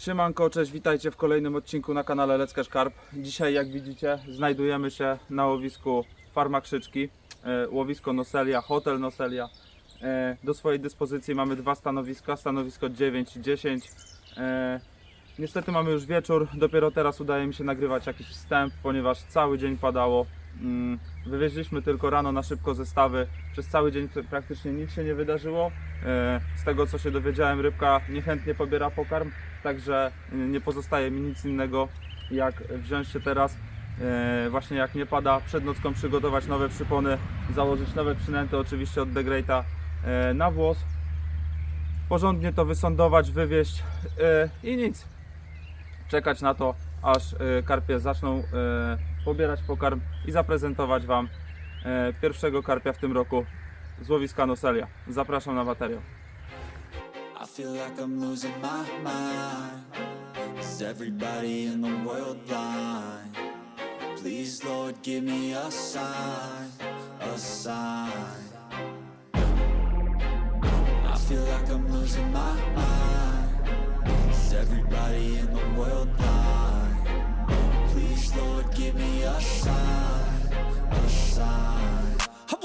Siemanko, cześć, witajcie w kolejnym odcinku na kanale Lecka Szkarp. Dzisiaj, jak widzicie, znajdujemy się na łowisku Farma Krzyczki, e, łowisko Noselia, hotel Noselia. E, Do swojej dyspozycji mamy dwa stanowiska, stanowisko 9 i 10. E, Niestety mamy już wieczór, dopiero teraz udaje mi się nagrywać jakiś wstęp, ponieważ cały dzień padało. Wywieźliśmy tylko rano na szybko zestawy, przez cały dzień praktycznie nic się nie wydarzyło. E, Z tego co się dowiedziałem, rybka niechętnie pobiera pokarm, także y, nie pozostaje mi nic innego jak wziąć się teraz e, właśnie jak nie pada przed nocką przygotować nowe przypony, założyć nowe przynęty oczywiście od e, na włos, porządnie to wysądować, wywieźć e, i nic. Czekać na to aż e, karpie zaczną e, pobierać pokarm i zaprezentować Wam e, pierwszego karpia w tym roku z łowiska Noselia. Zapraszam na materiał. I feel like I'm losing my mind. Is everybody in the world blind? Please, Lord, give me a sign. I feel like I'm losing my mind. Everybody in the world?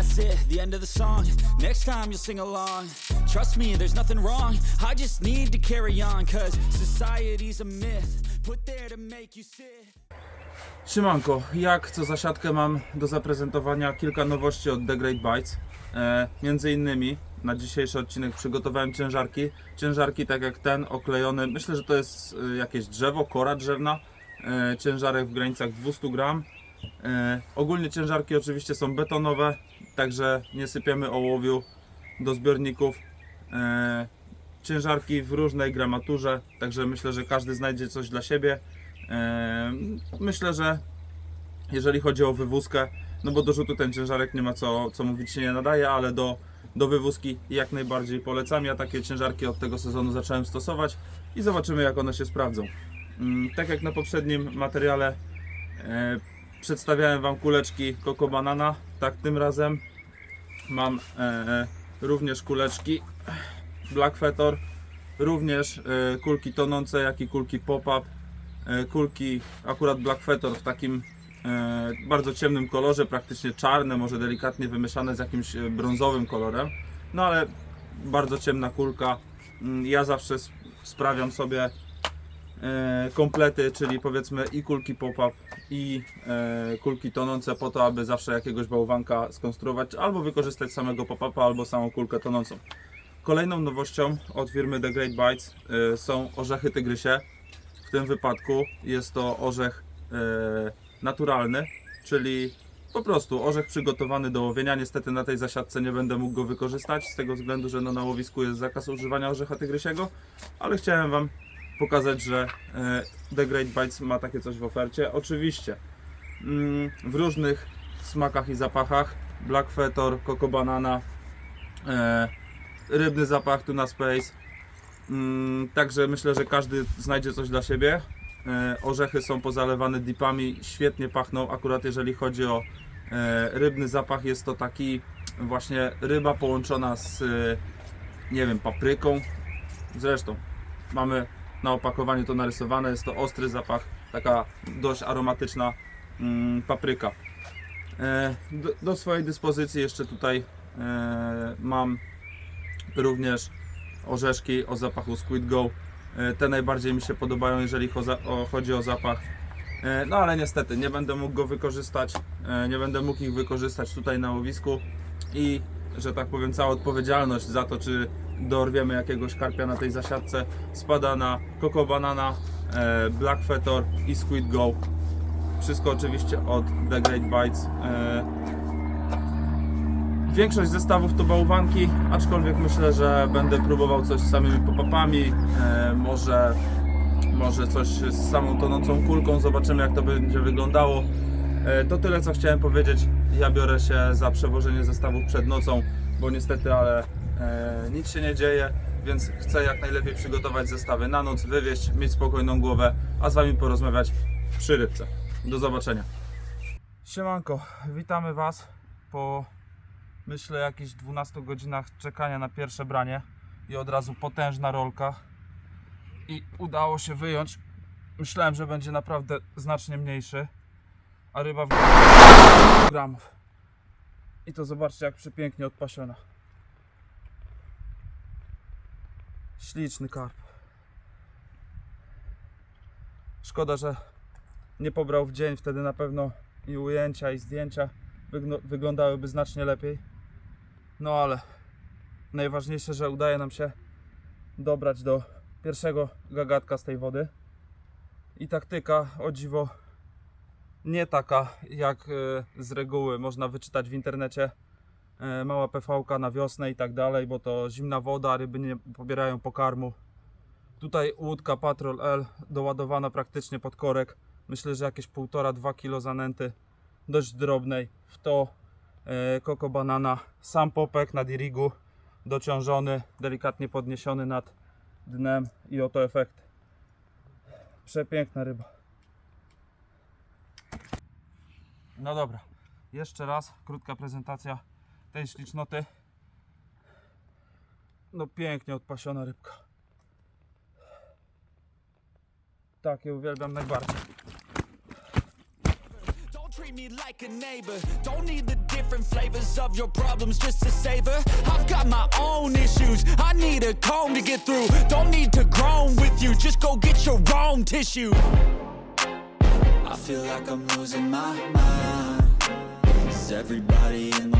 That's it, the end of the song. Next time you'll sing along. Trust me, there's nothing wrong. I just need to carry on, cause society's a myth. Put there to make you sit. Siemanko, jak co zasiadkę mam do zaprezentowania kilka nowości od The Great Bites. E, między innymi na dzisiejszy odcinek przygotowałem ciężarki. Ciężarki tak jak ten, oklejony, myślę, że to jest e, jakieś drzewo, kora drzewna. E, ciężarek w granicach 200 gram. E, ogólnie ciężarki oczywiście są betonowe, także nie sypiemy ołowiu do zbiorników. E, ciężarki w różnej gramaturze, także myślę, że każdy znajdzie coś dla siebie. E, Myślę, że jeżeli chodzi o wywózkę, no bo do rzutu ten ciężarek nie ma co, co mówić się nie nadaje, ale do, do wywózki jak najbardziej polecam. Ja takie ciężarki od tego sezonu zacząłem stosować i zobaczymy jak one się sprawdzą. Mm, Tak jak na poprzednim materiale e, przedstawiałem Wam kuleczki Coco Banana, tak tym razem mam e, również kuleczki Black Fetor, również e, kulki tonące, jak i kulki pop-up e, kulki akurat Black Fetor w takim e, bardzo ciemnym kolorze, praktycznie czarne, może delikatnie wymieszane z jakimś e, brązowym kolorem. No ale bardzo ciemna kulka. Mm, Ja zawsze sp- sprawiam sobie komplety, czyli powiedzmy i kulki pop-up i e, kulki tonące po to, aby zawsze jakiegoś bałwanka skonstruować albo wykorzystać samego pop-upa, albo samą kulkę tonącą. Kolejną nowością od firmy The Great Bites e, są orzechy tygrysie. W tym wypadku jest to orzech e, naturalny, czyli Po prostu orzech przygotowany do łowienia. Niestety na tej zasiadce nie będę mógł go wykorzystać z tego względu, że no na łowisku jest zakaz używania orzecha tygrysiego, ale chciałem Wam pokazać, że e, The Great Bites ma takie coś w ofercie. Oczywiście mm, w różnych smakach i zapachach. Black Fetor, Coco Banana, e, rybny zapach Tuna Space. Mm, także myślę, że każdy znajdzie coś dla siebie. E, orzechy są pozalewane dipami, świetnie pachną. Akurat jeżeli chodzi o rybny zapach, jest to taki właśnie ryba połączona z, nie wiem, papryką. Zresztą mamy na opakowaniu to narysowane. Jest to ostry zapach, taka dość aromatyczna mm, papryka. E, do, do swojej dyspozycji jeszcze tutaj e, mam również orzeszki o zapachu Squid Go. E, Te najbardziej mi się podobają, jeżeli cho- o, chodzi o zapach. E, No ale niestety nie będę mógł go wykorzystać, nie będę mógł ich wykorzystać tutaj na łowisku i że tak powiem cała odpowiedzialność za to, czy dorwiemy jakiegoś karpia na tej zasiadce spada na Coco Banana, e, Black Fetor i Squid Go. Wszystko oczywiście od The Great Bites. E, Większość zestawów to bałwanki, aczkolwiek myślę, że będę próbował coś z samymi pop-upami, e, może, może coś z samą tonącą kulką, zobaczymy jak to będzie wyglądało. To tyle co chciałem powiedzieć, ja biorę się za przewożenie zestawów przed nocą, bo niestety, ale nic się nie dzieje, więc chcę jak najlepiej przygotować zestawy na noc, wywieźć, mieć spokojną głowę, a z Wami porozmawiać przy rybce. Do zobaczenia. Siemanko, witamy Was po myślę jakichś 12 godzinach czekania na pierwsze branie i od razu potężna rolka i udało się wyjąć myślałem, że będzie naprawdę znacznie mniejszy a ryba w gramów i to zobaczcie jak przepięknie odpasiona śliczny karp szkoda, że nie pobrał w dzień wtedy na pewno i ujęcia i zdjęcia wyglądałyby znacznie lepiej no ale najważniejsze, że udaje nam się dobrać do pierwszego gagatka z tej wody. I taktyka, o dziwo, nie taka jak e, z reguły można wyczytać w internecie. E, Mała PV na wiosnę i tak dalej, bo to zimna woda, ryby nie pobierają pokarmu. Tutaj łódka Patrol L doładowana praktycznie pod korek. Myślę, że jakieś 1,5-2 kg zanęty dość drobnej. W to e, Coco Banana, sam popek na dirigu, dociążony, delikatnie podniesiony nad dnem i oto efekt. Przepiękna ryba. No dobra, jeszcze raz krótka prezentacja tej ślicznoty. No pięknie odpasiona rybka. Takie uwielbiam najbardziej. Me like a neighbor. Don't need the different flavors of your problems just to savor. I've got my own issues. I need a comb to get through. Don't need to groan with you. Just go get your tissue. I feel like I'm losing my mind. Is everybody in the?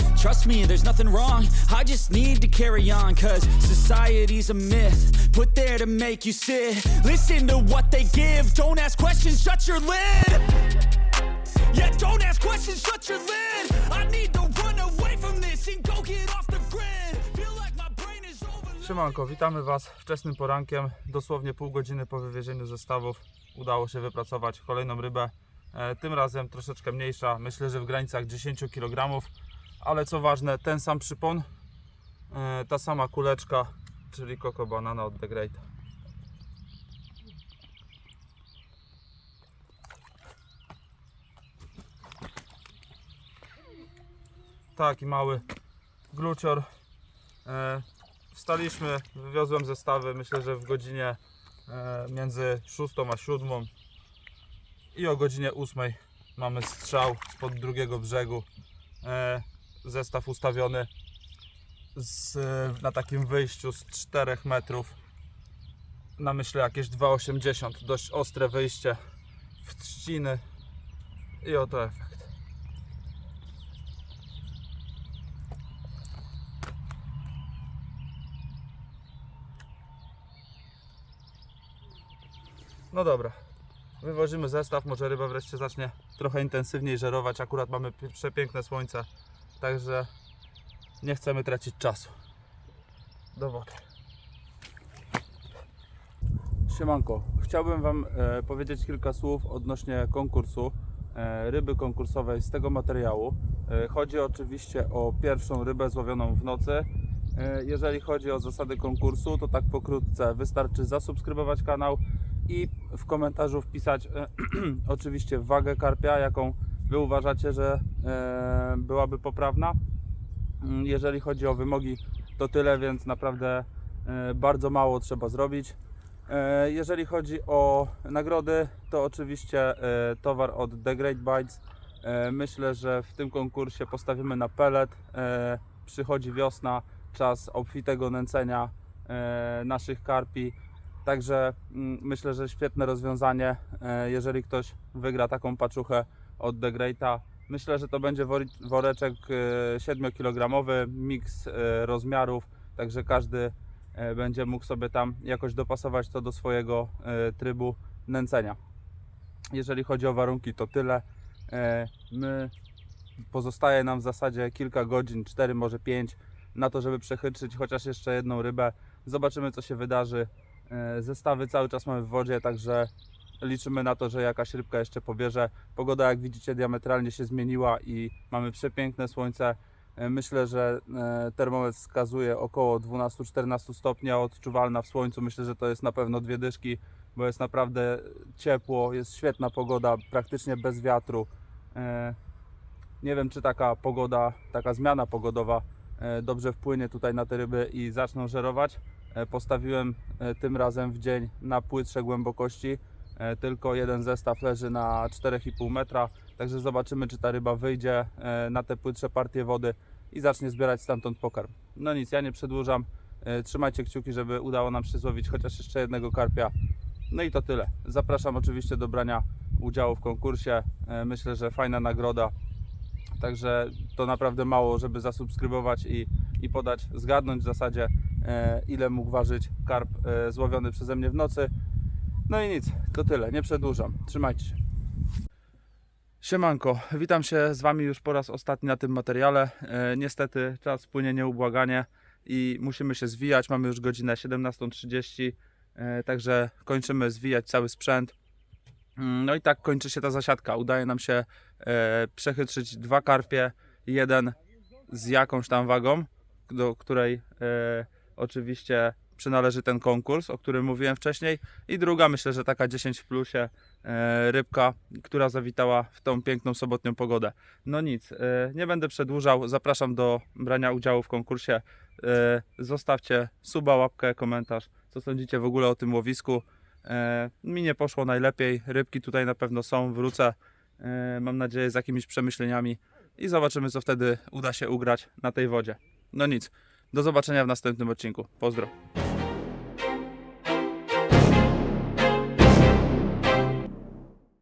Trust me, there's nothing wrong. I just need to carry on, cause society's a myth. Put there to make you sit. Listen to what they give. Don't ask questions, shut your lid. Yeah, don't ask questions, shut your lid. I need to run away from this and go get off the grid. Feel like my brain is over. Siemanko, witamy Was wczesnym porankiem. Dosłownie pół godziny po wywiezieniu zestawów udało się wypracować kolejną rybę. E, tym razem troszeczkę mniejsza, myślę, że w granicach 10 kg. Ale co ważne, ten sam przypon, e, ta sama kuleczka, czyli Coco Banana od The Great. Taki mały glucior. E, Wstaliśmy, wywiozłem zestawy, myślę, że w godzinie e, między 6 a 7 i o godzinie 8 mamy strzał spod drugiego brzegu. Zestaw ustawiony. z, na takim wyjściu z 4 metrów. Na myślę jakieś 2,80 dość ostre wyjście w trzciny i oto efekt. No dobra. Wywozimy zestaw, może ryba wreszcie zacznie trochę intensywniej żerować. Akurat mamy pi- przepiękne słońce także nie chcemy tracić czasu do wody Siemanko, chciałbym Wam e, powiedzieć kilka słów odnośnie konkursu e, ryby konkursowej z tego materiału. E, chodzi oczywiście o pierwszą rybę złowioną w nocy. E, jeżeli chodzi o zasady konkursu, to tak pokrótce wystarczy zasubskrybować kanał i w komentarzu wpisać e, oczywiście wagę karpia, jaką Wy uważacie, że e, byłaby poprawna. Mm, Jeżeli chodzi o wymogi, to tyle, więc naprawdę e, bardzo mało trzeba zrobić. E, Jeżeli chodzi o nagrody, to oczywiście towar od The Great Bites. Myślę, że w tym konkursie postawimy na pelet. Przychodzi wiosna, czas obfitego nęcenia naszych karpi. Także mm, myślę, że świetne rozwiązanie, jeżeli ktoś wygra taką paczuchę od The Greata. Myślę, że to będzie woreczek 7-kilogramowy, miks e, rozmiarów, także każdy e, będzie mógł sobie tam jakoś dopasować to do swojego e, trybu nęcenia. Jeżeli chodzi o warunki, to tyle. E, My pozostaje nam w zasadzie kilka godzin, 4 może 5 na to, żeby przechytrzyć chociaż jeszcze jedną rybę. Zobaczymy co się wydarzy. E, Zestawy cały czas mamy w wodzie, także liczymy na to, że jakaś rybka jeszcze pobierze. Pogoda jak widzicie diametralnie się zmieniła i mamy przepiękne słońce. E, Myślę, że e, termometr wskazuje około 12-14 stopni, odczuwalna w słońcu myślę, że to jest na pewno dwie dyszki, bo jest naprawdę ciepło, jest świetna pogoda, praktycznie bez wiatru. E, Nie wiem, czy taka pogoda, taka zmiana pogodowa dobrze wpłynie tutaj na te ryby i zaczną żerować. Postawiłem tym razem w dzień na płytsze głębokości. E, Tylko jeden zestaw leży na 4,5 metra, także zobaczymy, czy ta ryba wyjdzie e, na te płytsze partie wody i zacznie zbierać stamtąd pokarm. No nic, ja nie przedłużam. E, Trzymajcie kciuki, żeby udało nam się złowić chociaż jeszcze jednego karpia. No i to tyle. Zapraszam oczywiście do brania udziału w konkursie. Myślę, że fajna nagroda. Także to naprawdę mało, żeby zasubskrybować i, i podać, zgadnąć w zasadzie, ile mógł ważyć karp złowiony przeze mnie w nocy. No i nic, to tyle, nie przedłużam. Trzymajcie się. Siemanko, witam się z Wami już po raz ostatni na tym materiale. E, niestety czas płynie nieubłaganie i musimy się zwijać. Mamy już godzinę 17.30, e, także kończymy zwijać cały sprzęt. Mm, No i tak kończy się ta zasiadka. Udaje nam się e, przechytrzyć dwa karpie, jeden z jakąś tam wagą, do której e, oczywiście przynależy ten konkurs, o którym mówiłem wcześniej. I druga, myślę, że taka 10 w plusie e, rybka, która zawitała w tą piękną sobotnią pogodę. No nic, e, nie będę przedłużał. Zapraszam do brania udziału w konkursie. E, zostawcie suba, łapkę, komentarz. Co sądzicie w ogóle o tym łowisku? Mi nie poszło najlepiej. Rybki tutaj na pewno są. Wrócę, mam nadzieję, z jakimiś przemyśleniami i zobaczymy, co wtedy uda się ugrać na tej wodzie. No nic, do zobaczenia w następnym odcinku. Pozdro.